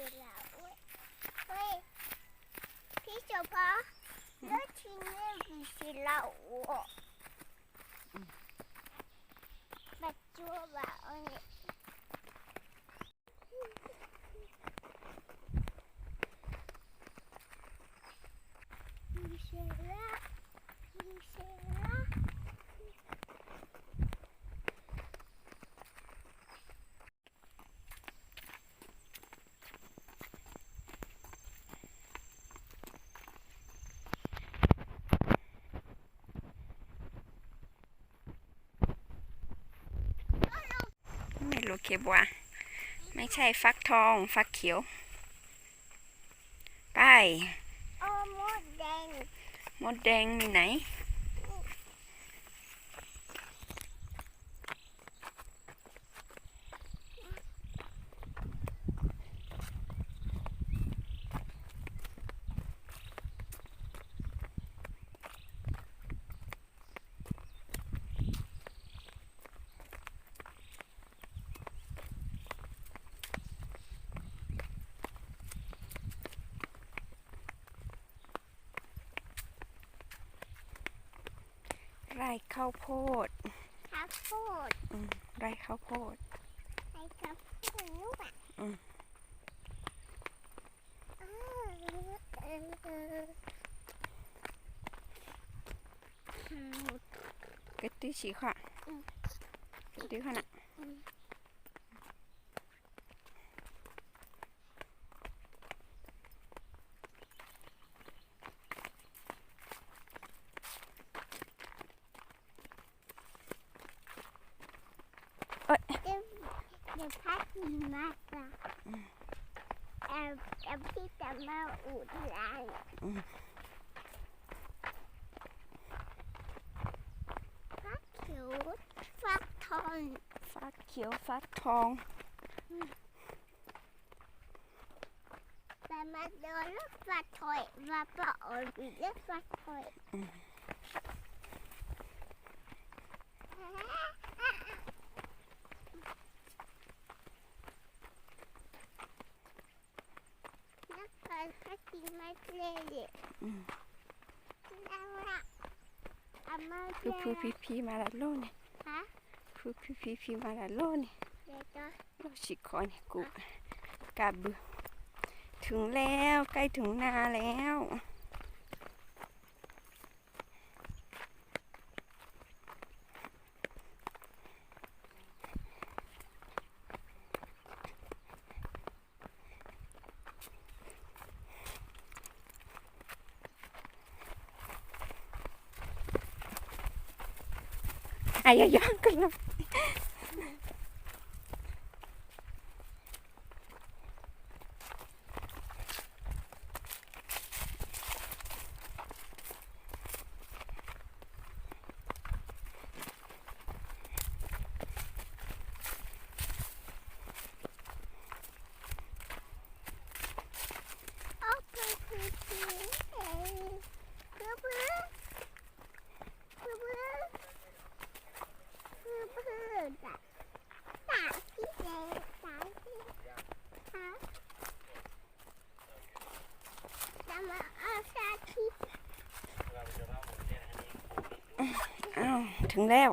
ดีเสียแล้วเว้ยเฮ้ยพี่เจ้าพ่อเลือกที่นี่ดีเสียแล้วอะปัจจุบันอันนี้ดีเสียแล้วดีเสียแล้ว ไม่รู้เก็บว่าไม่ใช่ฟักทอง ฟักเขียว ไปโอ้มดแดง มดแดงมีไหน ไร่ข้าวโพด ข้าวโพดอืมไร่ข้าวโพดไอ้ข้าวโพดลูกอะอืมอ้าวเออเอออืมกระตื้อฉีค่ะอืมกระตื้อขนาด อืม เอ้ย เดี๋ยว เดี๋ยวพักหิมะละแอบแอบพี่จะมาอุดร้านฟักเขียวฟักทองฟักเขียวฟักทองแต่มาเดินรถฟักถอยมาปะอ่อนอีกแล้วฟักถอย นักการพัฒนาเลย อืม นั่งละอามา คือพูพีพีมาละโลนี่ฮะพูพีพีพีมาละโลนี่เดี๋ยวจะโลชิคอนกูกาบือถึงแล้วใกล้ถึงนาแล้ว อะอย่าย้อนกันเลยอ้าว ถึงแล้ว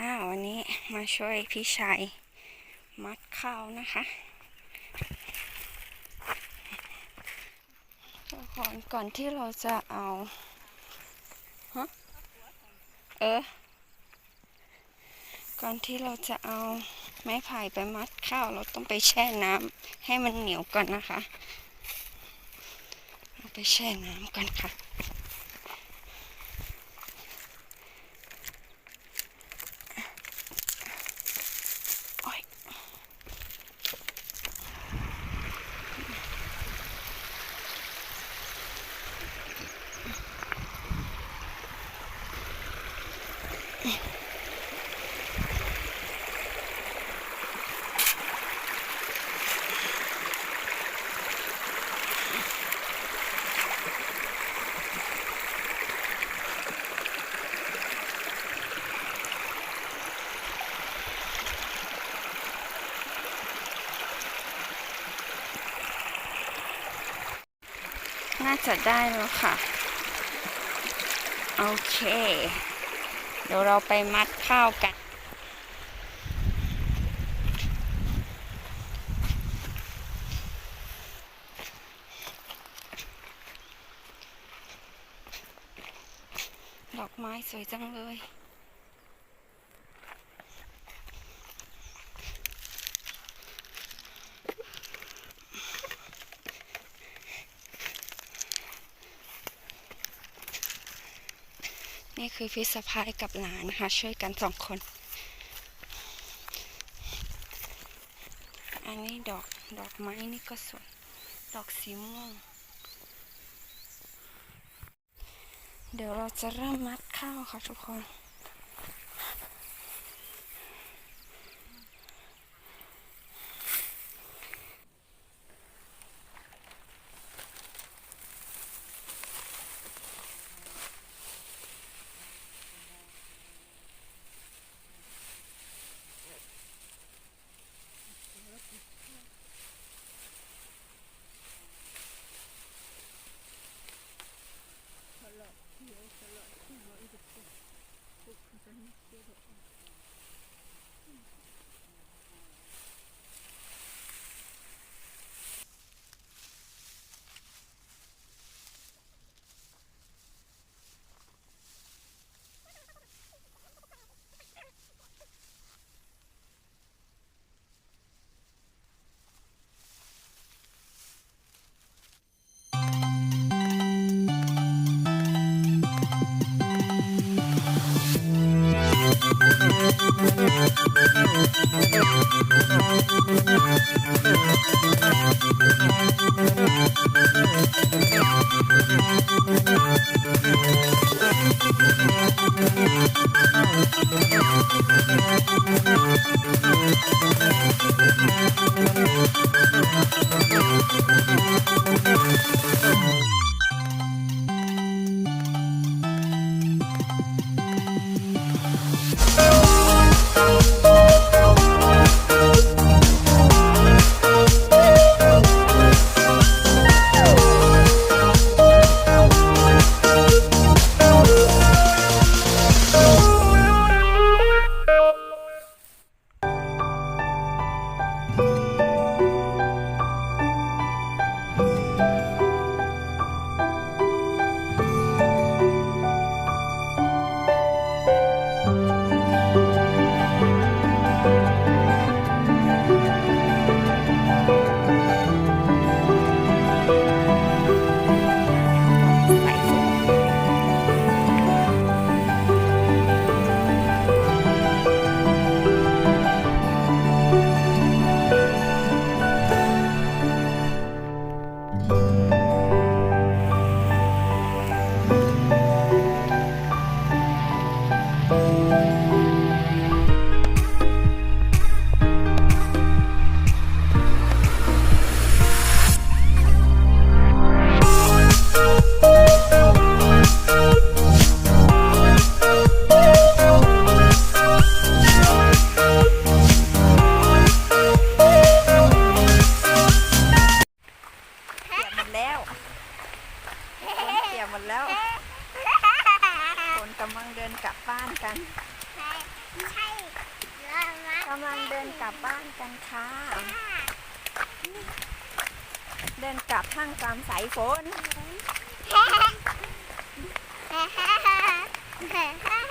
ค่ะ วันนี้มาช่วยพี่ชายมัดข้าวนะคะก่อนก่อนที่เราจะเอาฮะเออ ก่อนที่เราจะเอาไม้ไผ่ไปมัดข้าวเราต้องไปแช่น้ำให้มันเหนียวก่อนนะคะ เราไปแช่น้ำกันค่ะ จะได้แล้วค่ะ โอเค เดี๋ยวเราไปมัดข้าวกันดอกไม้สวยจังเลย นี่คือพี่สะพายกับหลานนะคะช่วยกันสองคน อันนี้ดอกดอกไม้นี่ก็สวย ดอกสีม่วง เดี๋ยวเราจะเริ่มมัดข้าวค่ะทุกคน กำลังเดินกลับบ้านกันใช่ใช่เรามากำลังเดินกลับบ้านกันค่ะ เดินกลับท่ามกลางสายฝนฮ่าฮ่าฮ่าฮ่าฮ่า